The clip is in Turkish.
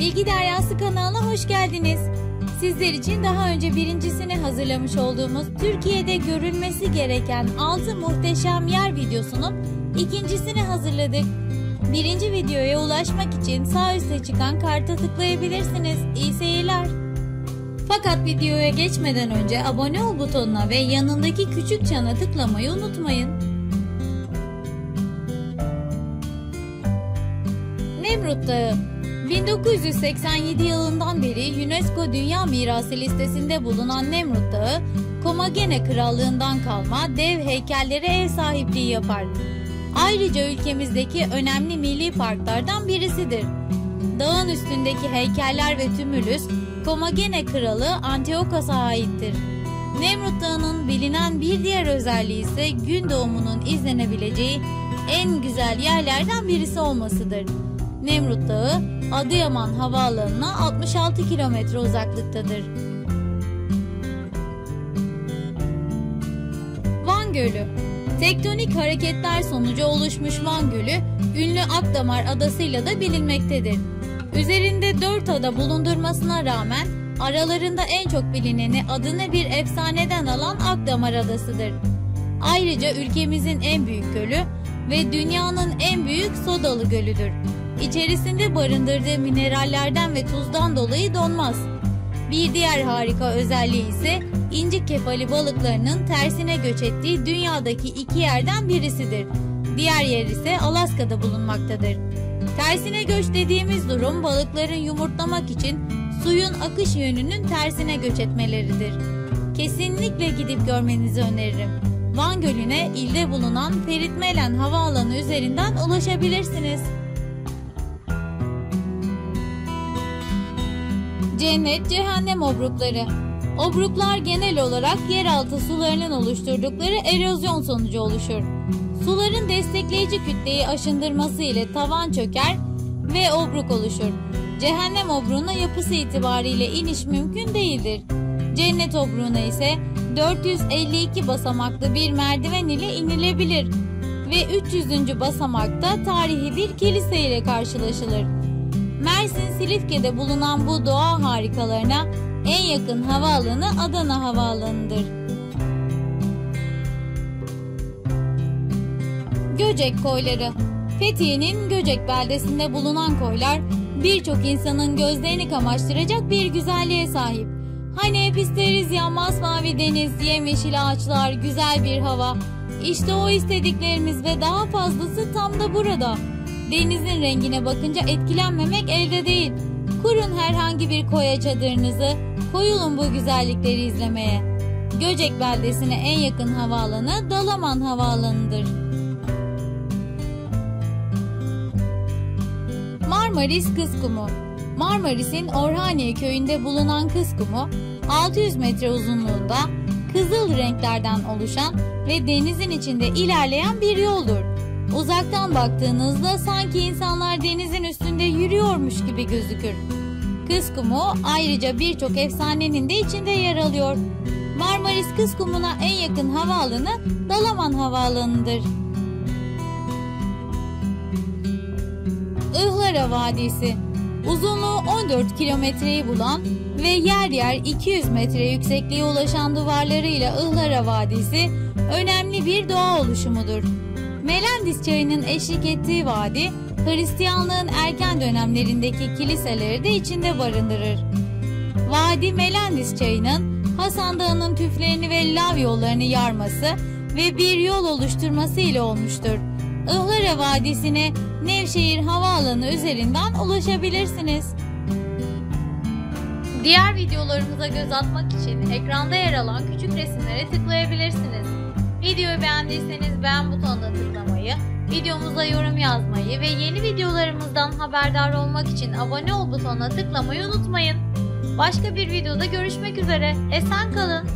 Bilgi Deryası kanalına hoş geldiniz. Sizler için daha önce birincisini hazırlamış olduğumuz Türkiye'de görülmesi gereken 6 muhteşem yer videosunun ikincisini hazırladık. Birinci videoya ulaşmak için sağ üstte çıkan karta tıklayabilirsiniz. İyi seyirler. Fakat videoya geçmeden önce abone ol butonuna ve yanındaki küçük çana tıklamayı unutmayın. Nemrut Dağı 1987 yılından beri UNESCO Dünya Mirası listesinde bulunan Nemrut Dağı, Komagene Krallığından kalma dev heykellere ev sahipliği yapar. Ayrıca ülkemizdeki önemli milli parklardan birisidir. Dağın üstündeki heykeller ve tümülüs Komagene Kralı Antiochos'a aittir. Nemrut Dağı'nın bilinen bir diğer özelliği ise gün doğumunun izlenebileceği en güzel yerlerden birisi olmasıdır. Nemrut Dağı, Adıyaman Havaalanı'na 66 kilometre uzaklıktadır. Van Gölü Tektonik hareketler sonucu oluşmuş Van Gölü, ünlü Akdamar adasıyla da bilinmektedir. Üzerinde dört ada bulundurmasına rağmen aralarında en çok bilineni adını bir efsaneden alan Akdamar Adası'dır. Ayrıca ülkemizin en büyük gölü ve dünyanın en büyük sodalı gölüdür. İçerisinde barındırdığı minerallerden ve tuzdan dolayı donmaz. Bir diğer harika özelliği ise incik kefali balıklarının tersine göç ettiği dünyadaki iki yerden birisidir. Diğer yer ise Alaska'da bulunmaktadır. Tersine göç dediğimiz durum balıkların yumurtlamak için suyun akış yönünün tersine göç etmeleridir. Kesinlikle gidip görmenizi öneririm. Van Gölü'ne ilde bulunan Ferit Melen Havaalanı üzerinden ulaşabilirsiniz. Cennet cehennem obrukları. Obruklar genel olarak yeraltı sularının oluşturdukları erozyon sonucu oluşur. Suların destekleyici kütleyi aşındırması ile tavan çöker ve obruk oluşur. Cehennem obruğuna yapısı itibariyle iniş mümkün değildir. Cennet obruğuna ise 452 basamaklı bir merdiven ile inilebilir ve 300. basamakta tarihi bir kilise ile karşılaşılır. Mersin Silifke'de bulunan bu doğa harikalarına en yakın havaalanı Adana Havaalanı'dır. Göcek koyları Fethiye'nin Göcek beldesinde bulunan koylar birçok insanın gözlerini kamaştıracak bir güzelliğe sahip. Hani hep isteriz ya masmavi deniz, yemyeşil ağaçlar, güzel bir hava. İşte o istediklerimiz ve daha fazlası tam da burada. Denizin rengine bakınca etkilenmemek elde değil. Kurun herhangi bir koya çadırınızı, koyulun bu güzellikleri izlemeye. Göcek beldesine en yakın havaalanı Dalaman Havaalanı'dır. Marmaris Kızkumu Marmaris'in Orhaniye köyünde bulunan Kızkumu, 600 metre uzunluğunda kızıl renklerden oluşan ve denizin içinde ilerleyen bir yoldur. Uzaktan baktığınızda sanki insanlar denizin üstünde yürüyormuş gibi gözükür. Kız Kumu ayrıca birçok efsanenin de içinde yer alıyor. Marmaris Kız Kumu'na en yakın havaalanı Dalaman Havaalanı'dır. Ihlara Vadisi Uzunluğu 14 kilometreyi bulan ve yer yer 200 metre yüksekliğe ulaşan duvarlarıyla Ihlara Vadisi önemli bir doğa oluşumudur. Melendis çayının eşlik ettiği vadi, Hristiyanlığın erken dönemlerindeki kiliseleri de içinde barındırır. Vadi Melendis çayının Hasan Dağı'nın tüflerini ve lav yollarını yarması ve bir yol oluşturması ile olmuştur. Ihlara Vadisi'ne Nevşehir Havaalanı üzerinden ulaşabilirsiniz. Diğer videolarımıza göz atmak için ekranda yer alan küçük resimlere tıklayabilirsiniz. Videoyu beğendiyseniz beğen butonuna tıklamayı, videomuza yorum yazmayı ve yeni videolarımızdan haberdar olmak için abone ol butonuna tıklamayı unutmayın. Başka bir videoda görüşmek üzere. Esen kalın.